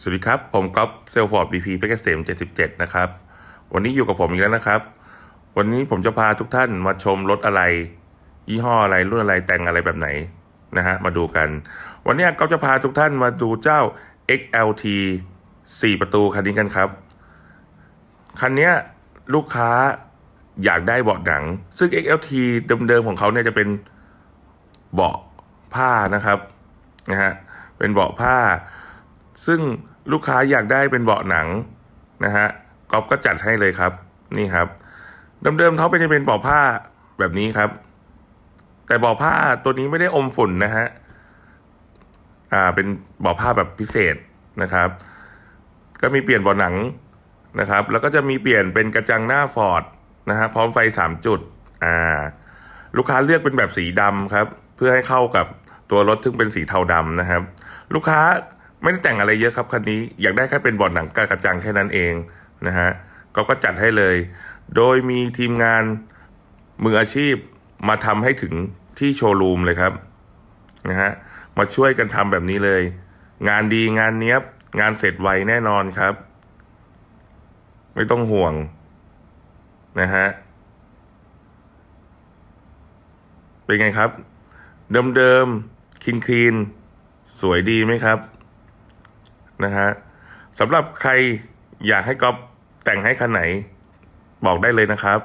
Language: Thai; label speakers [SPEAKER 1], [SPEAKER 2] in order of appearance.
[SPEAKER 1] สวัสดีครับ ผมก๊อฟเซลฟอร์ดบีพีเพชรเกษม77 นะครับ วันนี้อยู่กับผมอีกแล้วนะครับ วันนี้ผมจะพาทุกท่านมาชมรถอะไร ยี่ห้ออะไรรุ่นอะไรแต่งอะไรแบบไหนนะฮะมาดูกัน วันนี้ก๊อฟจะพาทุกท่านมาดูเจ้า XLT 4 ประตูคันนี้กันครับ คันนี้ลูกค้าอยากได้เบาะหนัง ซึ่ง XLT เดิมๆของเขาเนี่ยจะเป็นเบาะผ้านะครับนะฮะเป็นเบาะผ้า ซึ่งลูกค้าอยากได้เป็นเบาะหนังนะฮะก๊อฟก็จัดให้เลยครับ นี่ครับ เดิมๆเขาเป็นจะเป็นเบาะผ้าแบบนี้ครับ แต่เบาะผ้าตัวนี้ไม่ได้อมฝุ่นนะฮะอ่าเป็นเบาะผ้าแบบพิเศษนะครับ ก็มีเปลี่ยนเบาะหนังนะครับ แล้วก็จะมีเปลี่ยนเป็นกระจังหน้าฟอร์ดนะฮะพร้อมไฟสามจุดอ่าลูกค้าเลือกเป็นแบบสีดำครับ เพื่อให้เข้ากับตัวรถซึ่งเป็นสีเทาดำนะครับ ลูกค้า ไม่ได้แต่งอะไรเยอะครับคันนี้ อยากได้แค่เป็นบอดหนังกบกระจังแค่นั้นเองนะฮะก็ก็จัดให้เลย โดยมีทีมงานมืออาชีพมาทำให้ถึงที่โชว์รูมเลยครับนะฮะมาช่วยกันทำแบบนี้เลย งานดีงานเนี้ยบ งานเสร็จไวแน่นอนครับ ไม่ต้องห่วงนะฮะเป็นไงครับ เดิมๆคินคีนๆสวยดีไหมครับ นะฮะสำหรับใครอยากให้ก๊อฟแต่งให้คันไหน บอกได้เลยนะครับ